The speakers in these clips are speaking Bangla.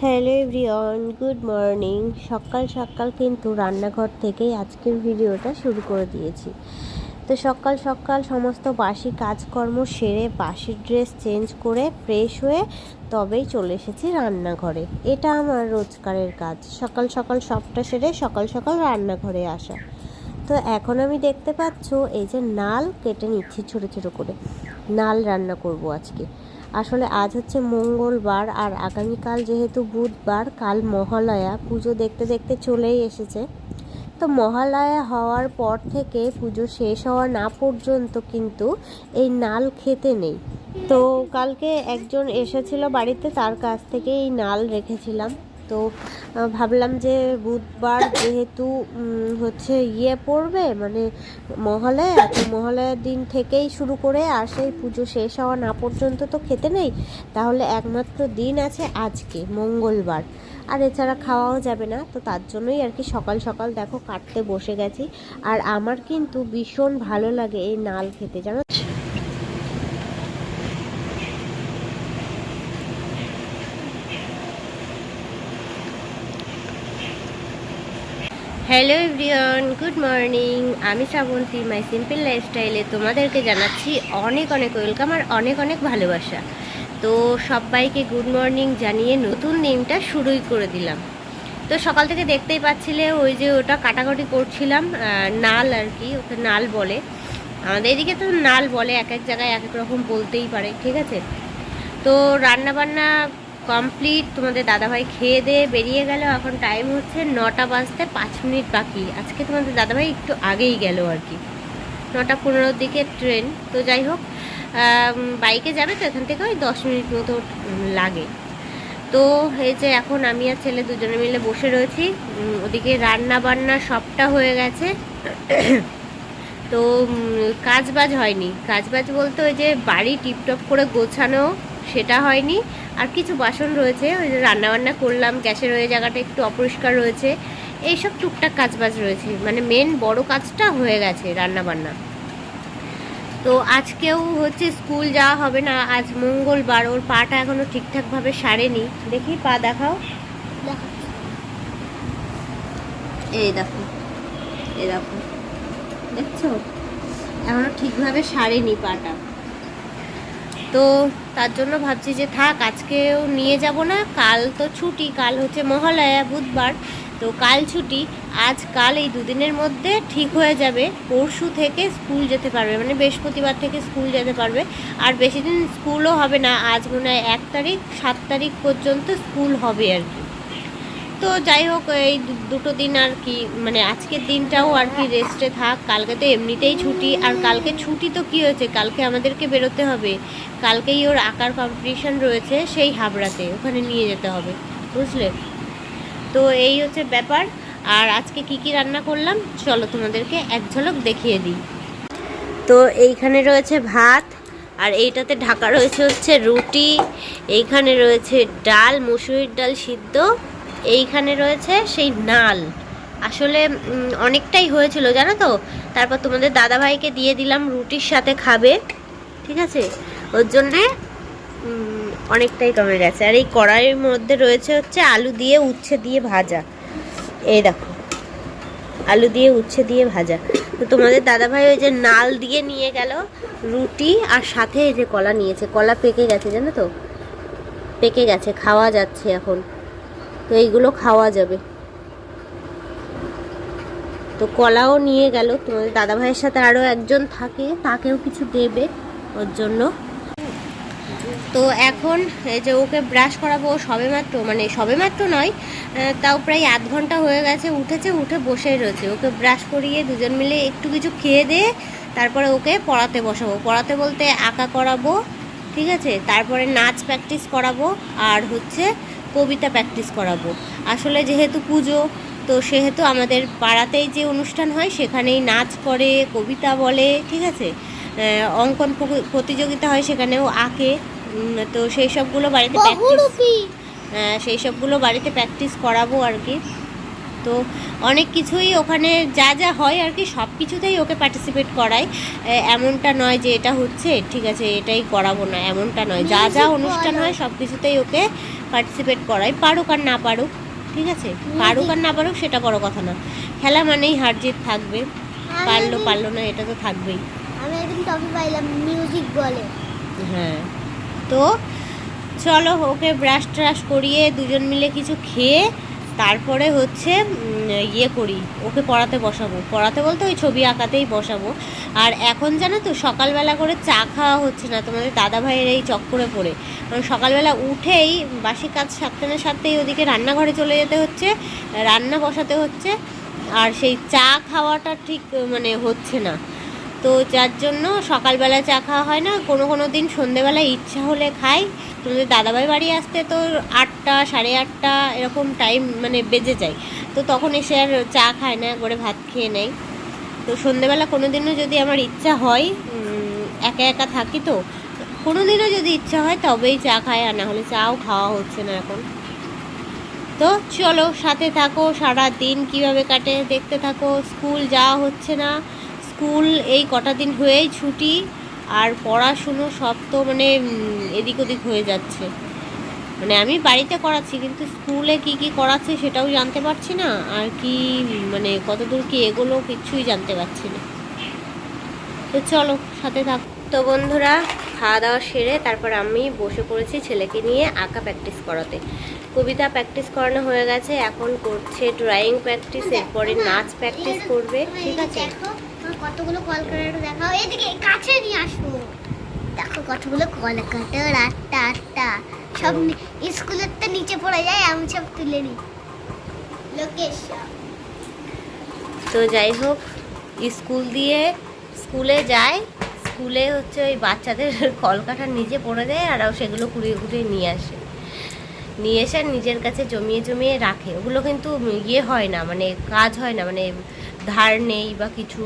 Hello everyone, good morning. সকাল সকাল কিন্তু রান্নাঘর থেকেই আজকের ভিডিওটা শুরু করে দিয়েছি। তো সকাল সকাল সমস্ত বাসি কাজকর্ম সেরে বাসি ড্রেস চেঞ্জ করে ফ্রেশ হয়ে তবেই চলে এসেছি রান্নাঘরে। এটা আমার রোজকারের কাজ। সকাল সকাল সবটা সেরে সকাল সকাল রান্নাঘরে আসা। তো এখন আমি দেখতে পাচ্ছ, এই যে নাল কেটে নিচ্ছি ছোটো ছোটো করে। নাল রান্না করব আজকে। আসলে আজ হচ্ছে মঙ্গলবার আর আগামীকাল যেহেতু বুধবার, কাল মহালয়া। পুজো দেখতে দেখতে চলেই এসেছে। তো মহালয়া হওয়ার পর থেকে পুজো শেষ হওয়া না পর্যন্ত কিন্তু এই নাল খেতে নেই। তো কালকে একজন এসেছিল বাড়িতে, তার কাছ থেকে এই নাল রেখেছিলাম। তো ভাবলাম যে বুধবার যেহেতু হচ্ছে ইয়ে পড়বে মানে মহালয়া, তো মহালয়ার দিন থেকেই শুরু করে আর সেই পুজো শেষ হওয়া না পর্যন্ত তো খেতে নেই। তাহলে একমাত্র দিন আছে আজকে, মঙ্গলবার। আর এছাড়া খাওয়াও যাবে না, তো তার জন্যই আর কি সকাল সকাল দেখো কাটতে বসে গেছি। আর আমার কিন্তু ভীষণ ভালো লাগে এই নাল খেতে, জানো হ্যালো এভরিওয়ান, গুড মর্নিং। আমি শ্রাবন্তী, মাই সিম্পল লাইফস্টাইলে তোমাদেরকে জানাচ্ছি অনেক অনেক ওয়েলকাম আর অনেক অনেক ভালোবাসা। তো সবাইকে গুড মর্নিং জানিয়ে নতুন দিনটা শুরুই করে দিলাম। তো সকাল থেকে দেখতেই পাচ্ছিলে ওই যে ওটা কাটাকাটি করছিলাম নাল আর কি, ওকে নাল বলে। আমাদের এদিকে তো নাল বলে, এক এক জায়গায় এক এক রকম বলতেই পারে, ঠিক আছে? তো রান্না বান্না কমপ্লিট তোমাদের দাদাভাই খেয়ে দিয়ে বেরিয়ে গেল। এখন টাইম হচ্ছে নটা বাজতে পাঁচ মিনিট বাকি। আজকে তোমাদের দাদাভাই একটু আগেই গেল আর কি। নটা পনেরোর দিকে ট্রেন তো যাই হোক বাইকে যাবে তো এখান থেকে ওই দশ মিনিট মতো লাগে। তো এই যে এখন আমি আর ছেলে দুজনে মিলে বসে রয়েছি। ওদিকে রান্না বান্না সবটা হয়ে গেছে। তো উম, কাজবাজ হয়নি। কাজবাজ বলতে ওই যে বাড়ি টিপটপ করে গোছানো। সেটা হয়নি। আর কিছু বাসন রয়েছে, ওই যে রান্নাবান্না করলাম, গ্যাসের ওই জায়গাটা একটু অপরিষ্কার রয়েছে। এইসব টুকটাক কাজবাজ রয়েছে মানে মেন বড় কাজটা হয়ে গেছে রান্নাবান্না। তো আজকেও হচ্ছে স্কুল যাওয়া হবে না, আজ মঙ্গলবার, ওর পাটা এখনও ঠিকঠাকভাবে সারেনি। দেখি, পা দেখাও। এই দেখো এই দেখো। দেখছ? এখনও ঠিকভাবে সারেনি পাটা। তো তার জন্য ভাবছি যে থাক, আজকেও নিয়ে যাব না। কাল তো ছুটি, কাল হচ্ছে মহালয়া, বুধবার। তো কাল ছুটি, আজ, কাল এই দুদিনের মধ্যে ঠিক হয়ে যাবে। পরশু থেকে স্কুল যেতে পারবে মানে বৃহস্পতিবার থেকে স্কুল যেতে পারবে। আর বেশি দিন স্কুলও হবে না, আজ মনে হয় এক তারিখ, সাত তারিখ পর্যন্ত স্কুল হবে আর কি। তো যাই হোক, এই দুটো দিন আর কি মানে আজকের দিনটাও আর কি রেস্টে থাক। কালকে তো এমনিতেই ছুটি, আর কালকে ছুটি তো কি হয়েছে? কালকে আমাদেরকে বেরোতে হবে। কালকেই ওর আঁকার কম্পিটিশন রয়েছে, সেই হাবড়াতে। ওখানে নিয়ে যেতে হবে, বুঝলে? তো এই হচ্ছে ব্যাপার। আর আজকে কি কি রান্না করলাম? চলো তোমাদেরকে এক ঝলক দেখিয়ে দিই। তো এইখানে রয়েছে ভাত, আর এইটাতে ঢাকা রয়েছে হচ্ছে রুটি। এইখানে রয়েছে ডাল, মুসুরির ডাল সিদ্ধ। এইখানে রয়েছে সেই নাল। আসলে অনেকটাই হয়েছিল, জানো তো? তারপর তোমাদের দাদাভাইকে দিয়ে দিলাম রুটির সাথে খাবে, ঠিক আছে? ওর জন্যে অনেকটাই কমে গেছে। আর এই কড়াইয়ের মধ্যে রয়েছে হচ্ছে আলু দিয়ে উচ্ছে দিয়ে ভাজা। এই দেখো, আলু দিয়ে উচ্ছে দিয়ে ভাজা। তো তোমাদের দাদাভাই ওই যে নাল দিয়ে নিয়ে গেল রুটি, আর সাথে এই যে কলা নিয়েছে। কলা পেকে গেছে, জানো তো? পেকে গেছে, খাওয়া যাচ্ছে এখন। তো এইগুলো খাওয়া যাবে। তো কলাও নিয়ে গেল। তোমাদের দাদা ভাইয়ের সাথে আরও একজন থাকে, তাকেও কিছু দেবে ওর জন্য। তো এখন যে ওকে ব্রাশ করাবো, ও সবেমাত্র মানে সবেমাত্র নয় তাও প্রায় আধ ঘণ্টা হয়ে গেছে, উঠেছে, উঠে বসেই রয়েছে। ওকে ব্রাশ করিয়ে দুজন মিলে একটু কিছু খেয়ে দিয়ে তারপরে ওকে পড়াতে বসাবো। পড়াতে বলতে আঁকা করাবো, ঠিক আছে? তারপরে নাচ প্র্যাকটিস করাবো, আর হচ্ছে কবিতা প্র্যাকটিস করাবো। আসলে যেহেতু পুজো তো সেহেতু আমাদের পাড়াতেই যে অনুষ্ঠান হয় সেখানেই নাচ করে কবিতা বলে ঠিক আছে? অঙ্কন প্রতিযোগিতা হয় সেখানেও আঁকে। তো সেই সবগুলো বাড়িতে প্র্যাকটিস সেই সবগুলো বাড়িতে প্র্যাকটিস করাবো আর কি। তো অনেক কিছুই ওখানে যা যা হয় আর কি সব কিছুতেই ওকে পার্টিসিপেট করায় এমনটা নয় যে এটা হচ্ছে ঠিক আছে এটাই করাবো না এমনটা নয়। যা যা অনুষ্ঠান হয় সব কিছুতেই ওকে পার্টিসিপেট করাই পারুক আর না পারুক ঠিক আছে? পারুক আর না পারুক সেটা বড় কথা না। খেলা মানেই হার জিত থাকবে পারল পারল না এটা তো থাকবেই। আমি একদিন টপি পাইলাম মিউজিক বলে। হ্যাঁ। তো চলো ওকে ব্রাশ ট্রাশ করিয়ে দুজন মিলে কিছু খেয়ে তারপরে হচ্ছে ইয়ে করি, ওকে পড়াতে বসাবো। পড়াতে বলতে ওই ছবি আঁকাতেই বসাবো। আর এখন জানো তো, সকালবেলা করে চা খাওয়া হচ্ছে না, তোমাদের দাদা ভাইয়ের এই চক্করে পড়ে। কারণ সকালবেলা উঠেই, বাসি কাজ সারতে সারতেই ওদিকে রান্নাঘরে চলে যেতে হচ্ছে, রান্না বসাতে হচ্ছে, আর সেই চা খাওয়াটা ঠিক মানে হচ্ছে না। তো যার জন্য সকালবেলা চা খাওয়া হয় না, কোনো কোনো দিন সন্ধেবেলায় ইচ্ছা হলে খাই। তোমাদের দাদাভাই বাড়ি আসতে তো আটটা, সাড়ে আটটা এরকম টাইম মানে বেজে যায়। তো তখন এসে আর চা খায় না করে ভাত খেয়ে নেয়। তো সন্ধেবেলা কোনো দিনও যদি আমার ইচ্ছা হয় একা একা থাকি তো কোনো দিনও যদি ইচ্ছা হয় তবেই চা খায় আর না হলে চাও খাওয়া হচ্ছে না এখন। তো চলো, সাথে থাকো সারা দিন কীভাবে কাটে, দেখতে থাকো, স্কুল যাওয়া হচ্ছে না। স্কুল, এই কটা দিন হয়েই ছুটি আর পড়াশুনো সব তো মানে এদিক ওদিক হয়ে যাচ্ছে। মানে আমি বাড়িতে করাচ্ছি, কিন্তু স্কুলে কি কি করাচ্ছে সেটাও জানতে পারছি না। আর কি মানে কতদূর কি এগুলো কিচ্ছুই জানতে পারছি না। তো চলো, সাথে থাক। তো বন্ধুরা, খাওয়া দাওয়া সেরে তারপর আমি বসে পড়েছি ছেলেকে নিয়ে আঁকা প্র্যাকটিস করাতে। কবিতা প্র্যাকটিস করানো হয়ে গেছে, এখন করছে ড্রয়িং প্র্যাকটিস এরপরে নাচ প্র্যাকটিস করবে, ঠিক আছে? কতগুলো কলকাতার দেখাও। এদিকে কাছে নিয়ে আসব দেখো কতগুলো কলকাতার আটটা আটটা সব স্কুলের তো নিচে পড়ে যায়, আমি সব তুলে নিই। লোকেশ তো যাই হোক, স্কুল দিয়ে স্কুলে যায়। স্কুলে হচ্ছে ওই বাচ্চাদের কলকাঠার নিচে পড়ে দেয় আর সেগুলো কুড়িয়ে কুড়িয়ে নিয়ে আসে। নিয়ে এসে নিজের কাছে জমিয়ে জমিয়ে রাখে। ওগুলো কিন্তু ইয়ে হয় না মানে কাজ হয় না মানে ধার নেই বা কিছু।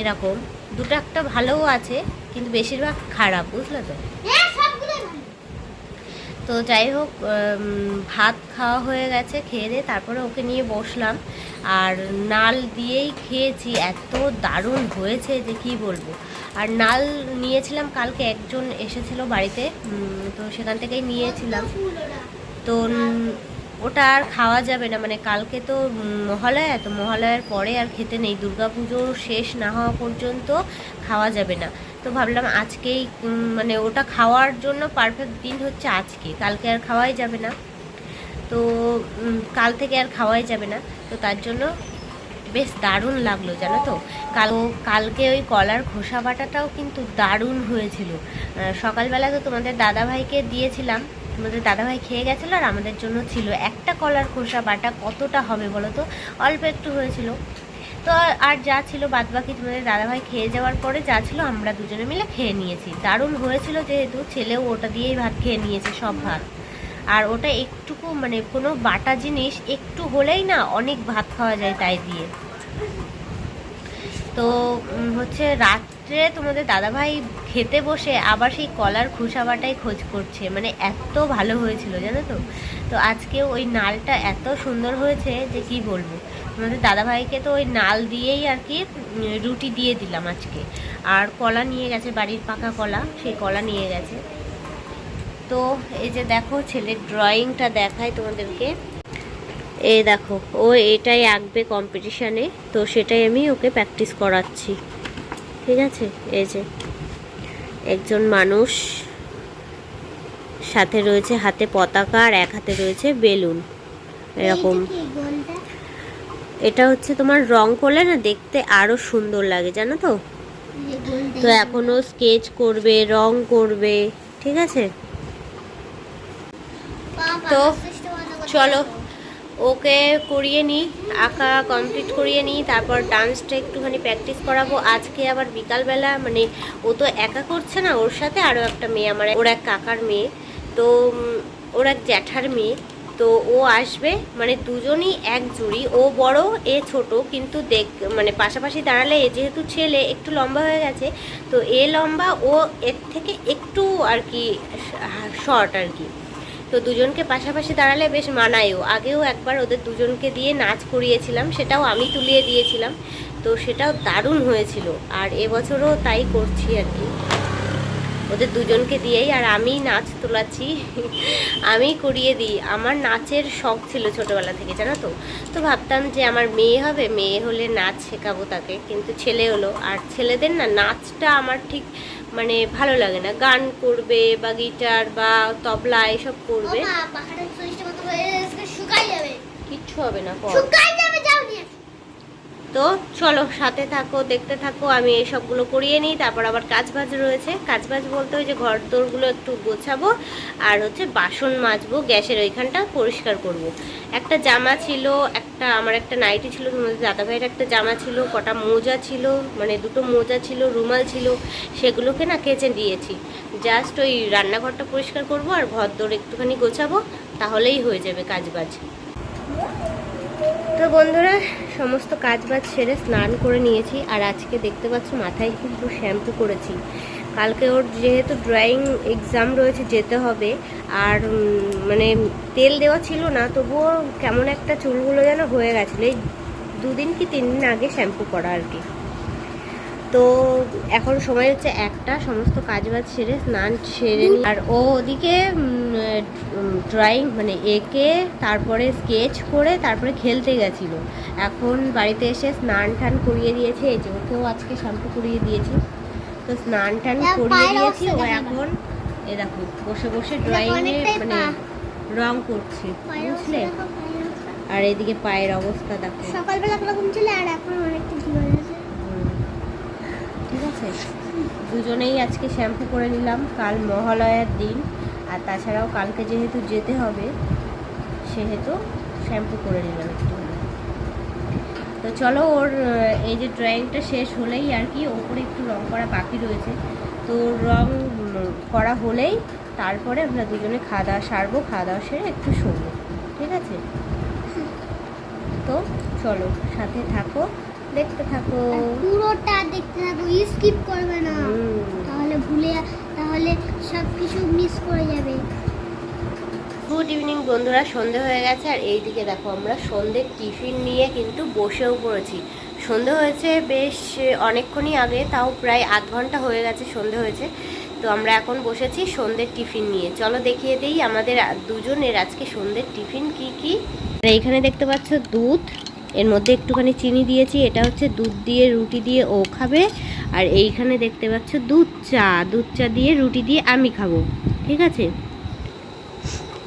এরকম। দুটো একটা ভালোও আছে কিন্তু বেশিরভাগ খারাপ বুঝলে তো? হ্যাঁ তো যাই হোক ভাত খাওয়া হয়ে গেছে খেয়ে দিয়ে তারপরে ওকে নিয়ে বসলাম। আর নাল দিয়েই খেয়েছি এত দারুণ হয়েছে যে কি বলব। আর নাল নিয়েছিলাম কালকে একজন এসেছিল বাড়িতে তো সেখান থেকেই নিয়েছিলাম। তো ওটা আর খাওয়া যাবে না। মানে কালকে তো মহালয়া, তো মহালয়ার পরে আর খেতে নেই। দুর্গাপুজো শেষ না হওয়া পর্যন্ত খাওয়া যাবে না। তো ভাবলাম আজকেই মানে ওটা খাওয়ার জন্য পারফেক্ট দিন হচ্ছে আজকে। কালকে আর খাওয়াই যাবে না। তো কাল থেকে আর খাওয়াই যাবে না। তো তার জন্য বেশ দারুণ লাগল, জানো তো? কাল, কালকে ওই কলার খোসা বাটাটাও কিন্তু দারুণ হয়েছিল। সকালবেলা তো তোমাদের দাদাভাইকে দিয়েছিলাম। তোমাদের দাদাভাই খেয়ে গেছিল আর আমাদের জন্য ছিল একটা কলার খোসা বাটা। কতটা হবে বলো তো? অল্প একটু হয়েছিল। তো আর- যা ছিল বাদ বাকি তোমাদের দাদাভাই খেয়ে যাওয়ার পরে যা ছিল আমরা দুজনে মিলে খেয়ে নিয়েছি। দারুণ হয়েছিল যেহেতু ছেলেও ওটা দিয়েই ভাত খেয়ে নিয়েছে সব ভাত। আর ওটা একটুকু মানে কোনো বাটা জিনিস একটু হলেই না অনেক ভাত খাওয়া যায় তাই দিয়ে। তো হচ্ছে হচ্ছে রাত্রে তোমাদের দাদাভাই খেতে বসে আবার সেই কলার খোসা বাটাই খোঁজ করছে। মানে এত ভালো হয়েছিল, জানো তো? তো আজকে ওই নালটা এত সুন্দর হয়েছে যে কি বলব? তোমাদের দাদাভাইকে তো ওই নাল দিয়েই আর কি রুটি দিয়ে দিলাম আজকে। আর কলা নিয়ে গেছে, বাড়ির পাকা কলা, সেই কলা নিয়ে গেছে। তো এই যে দেখো, ছেলের ড্রয়িংটা দেখায় তোমাদেরকে। এই দেখো, ও এটাই আঁকবে কম্পিটিশানে তো সেটাই আমি ওকে প্র্যাকটিস করাচ্ছি। ঠিক আছে? এই যে একজন মানুষ সাথে রয়েছে হাতে পতাকা আর এক হাতে রয়েছে বেলুন। এরকম। এটা হচ্ছে তোমার রং করলে না দেখতে আরও সুন্দর লাগে জানো তো? তো এখনও স্কেচ করবে রং করবে ঠিক আছে? তো চলো। ওকে করিয়ে নিই, আঁকা কমপ্লিট করিয়ে নিই, তারপর ডান্সটা একটুখানি প্র্যাকটিস করাবো। আজকে আবার বিকালবেলা মানে ও তো একা করছে না ওর সাথে, আরও একটা মেয়ে, আমার ওর এক কাকার মেয়ে। তো ওর এক জ্যাঠার মেয়ে। তো ও আসবে মানে দুজনই এক জুড়ি। ও বড়, এ ছোট, কিন্তু দেখ মানে পাশাপাশি দাঁড়ালে, এ যেহেতু ছেলে, একটু লম্বা হয়ে গেছে, তো এ লম্বা, ও এর থেকে একটু আর কি শর্ট আর কি। তো দুজনকে পাশাপাশি দাঁড়ালে বেশ মানায়ও। আগেও একবার ওদের দুজনকে দিয়ে নাচ করিয়েছিলাম, সেটাও আমি তুলিয়ে দিয়েছিলাম। তো সেটাও দারুণ হয়েছিল। আর এবছরও তাই করছি আর কি। ওদের দুজনকে দিয়েই আর আমি নাচ তোলাচ্ছি, আমি করিয়ে দিই। আমার নাচের শখ ছিল ছোটবেলা থেকে, জানো তো? তো ভাবতাম যে আমার মেয়ে হবে, মেয়ে হলে নাচ শেখাবো তাকে। কিন্তু ছেলে হলো। আর ছেলেদের না, নাচটা আমার ঠিক মানে ভালো লাগে না। গান করবে বা গিটার বা তবলা এসব করবে। কিচ্ছু হবে না কর শুকাই যাবে যাও নিয়ে আসো। তো চলো, সাথে থাকো, দেখতে থাকো, আমি এই সবগুলো করিয়ে নিই, তারপর আবার কাজ বাজ রয়েছে। কাজ বাজ বলতে ওই যে ঘর দোরগুলো একটু গোছাবো, আর হচ্ছে বাসন মাজবো, গ্যাসের ওইখানটা পরিষ্কার করব। একটা জামা ছিল, একটা, আমার একটা নাইটি ছিল, তোমাদের দাদা ভাইয়ের একটা জামা ছিল, কটা মোজা ছিল মানে দুটো মোজা ছিল, রুমাল ছিল, সেগুলোকে না কেচে দিয়েছি। জাস্ট ওই রান্নাঘরটা পরিষ্কার করব, আর ঘর দোর একটুখানি গোছাবো, তাহলেই হয়ে যাবে কাজ বাজ তো বন্ধুরা, সমস্ত কাজ বাজ সেরে স্নান করে নিয়েছি আর আজকে দেখতে পাচ্ছ মাথায় কিন্তু শ্যাম্পু করেছি। কালকে ওর যেহেতু ড্রয়িং এক্সাম রয়েছে যেতে হবে আর মানে তেল দেওয়া ছিল না, তবুও কেমন একটা চুলগুলো যেন হয়ে গেছিল। এই দুদিন কি তিন দিন আগে শ্যাম্পু করা আর কি। তো এখন সময় হচ্ছে একটা সমস্ত কাজ বাজ সেরে স্নান সেরে আর ও ওদিকে ড্রয়িং মানে এঁকে তারপরে স্কেচ করে তারপরে খেলতে গেছিল। এখন বাড়িতে এসে স্নান টান করিয়ে দিয়েছে। এই যে ওকেও আজকে শ্যাম্পু করিয়ে দিয়েছি। তো স্নান টান করিয়ে দিয়েছি ও এখন এ দেখো বসে বসে ড্রয়িংয়ে মানে রং করছে বুঝলে। আর এদিকে পায়ের অবস্থা দেখো। সকালবেলা একরকম ছিল আর এখন অনেকটা ঠিক হয়ে গেছে হুম। ঠিক আছে দুজনেই আজকে শ্যাম্পু করে নিলাম, কাল মহালয়ার দিন। আর তাছাড়াও কালকে যেহেতু যেতে হবে, সেহেতু শ্যাম্পু করে নিলাম একটু তো চলো ওর এই যে ড্রয়িংটা শেষ হলেই আর কি ওপরে একটু রং করা বাকি রয়েছে। তো রং করা হলেই তারপরে আমরা দুজনে খাওয়া দাওয়া সারবো, খাওয়া দাওয়া সেরে একটু শোবো, ঠিক আছে? তো চলো, সাথে থাকো। দেখতে থাকো। পুরোটা দেখতে থাকো স্কিপ করবে না। তাহলে ভুলে তাহলে সব কিছু মিস করে যাবে। গুড ইভিনিং বন্ধুরা সন্ধে হয়ে গেছে। আর এইদিকে দেখো আমরা সন্ধ্যের টিফিন নিয়ে কিন্তু বসেও পড়েছি। সন্ধে হয়েছে বেশ অনেকক্ষণই আগে তাও প্রায় আধ ঘণ্টা হয়ে গেছে সন্ধে হয়েছে। তো আমরা এখন বসেছি সন্ধ্যের টিফিন নিয়ে। চলো দেখিয়ে দিই আমাদের দুজনের আজকে সন্ধ্যের টিফিন কি কি। এইখানে দেখতে পাচ্ছ দুধ। এর মধ্যে একটুখানি চিনি দিয়েছি, এটা হচ্ছে দুধ দিয়ে রুটি দিয়ে ও খাবে। আর এইখানে দেখতে পাচ্ছ দুধ চা দুধ চা দিয়ে রুটি দিয়ে আমি খাব, ঠিক আছে?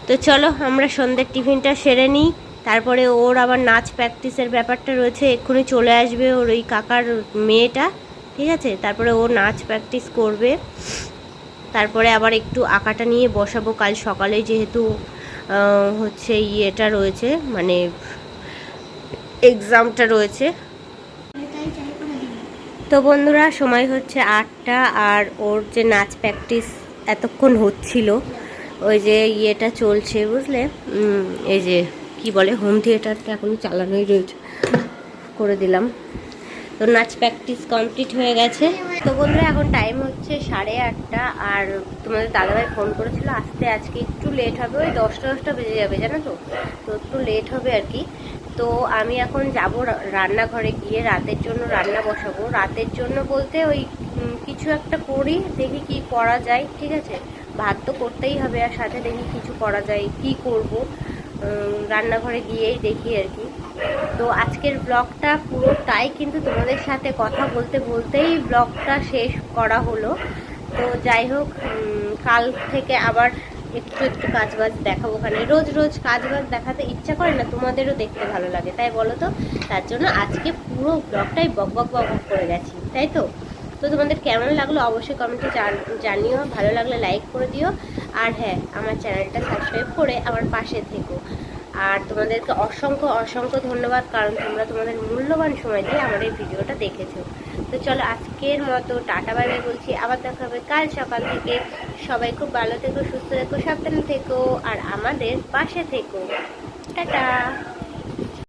তো চলো আমরা সন্ধ্যের টিফিনটা সেরে নিই, তারপরে ওর আবার নাচ প্র্যাকটিসের ব্যাপারটা রয়েছে, এক্ষুনি চলে আসবে ওর ওই কাকার মেয়েটা, ঠিক আছে? তারপরে ও নাচ প্র্যাকটিস করবে, তারপরে আবার একটু আঁকাটা নিয়ে বসাবো, কাল সকালে যেহেতু হচ্ছে ইয়েটা রয়েছে মানে এক্সামটা রয়েছে। তো বন্ধুরা, সময় হচ্ছে আটটা আর ওর যে নাচ প্র্যাকটিস এতক্ষণ হচ্ছিল, ওই যে ইয়েটা চলছে, বুঝলে? এই যে কি বলে হোম থিয়েটারটা এখনও চালানোই রয়েছে। করে দিলাম। তো নাচ প্র্যাকটিস কমপ্লিট হয়ে গেছে। তো বন্ধুরা, এখন টাইম হচ্ছে সাড়ে আটটা আর তোমাদের দাদাভাই ফোন করেছিল, আসতে আজকে একটু লেট হবে, ওই দশটা দশটা বেজে যাবে, জানো তো? তো একটু লেট হবে আর কি। তো আমি এখন যাব রান্নাঘরে গিয়ে রাতের জন্য রান্না বসাবো। রাতের জন্য বলতে ওই কিছু একটা করি, দেখি কি করা যায়, ঠিক আছে? ভাত তো করতেই হবে আর সাথে দেখি কিছু করা যায়, কি করব? রান্নাঘরে গিয়েই দেখি আর কি। তো আজকের ব্লগটা পুরোটাই কিন্তু তোমাদের সাথে কথা বলতে বলতেই ব্লগটা শেষ করা হলো। তো যাই হোক কাল থেকে আবার একটু একটু কাজ বাজ দেখাবো ওখানে। রোজ রোজ কাজ বাজ দেখাতে ইচ্ছা করে না, তোমাদেরও দেখতে ভালো লাগে। তাই বলো তো? তার জন্য আজকে পুরো ব্লগটাই বক বক বক করে গেছি, তাই তো? তো তোমাদের কেমন লাগল অবশ্যই কমেন্টে জানিও। ভালো লাগলে লাইক করে দিও। আর হ্যাঁ আমার চ্যানেলটা সাবস্ক্রাইব করে আমার পাশে থেকো। আর তোমাদেরকে অসংখ্য অসংখ্য ধন্যবাদ, কারণ তোমরা তোমাদের মূল্যবান সময় দিয়ে আমার এই ভিডিওটা দেখেছ। তো চলো আজকের মতো টাটা, বাই বাই বলছি। আবার দেখা হবে কাল সকাল থেকে। সবাই খুব ভালো থেকো, সুস্থ থেকো, সাবধানে থেকো, আর আমাদের পাশে থেকো। টাটা।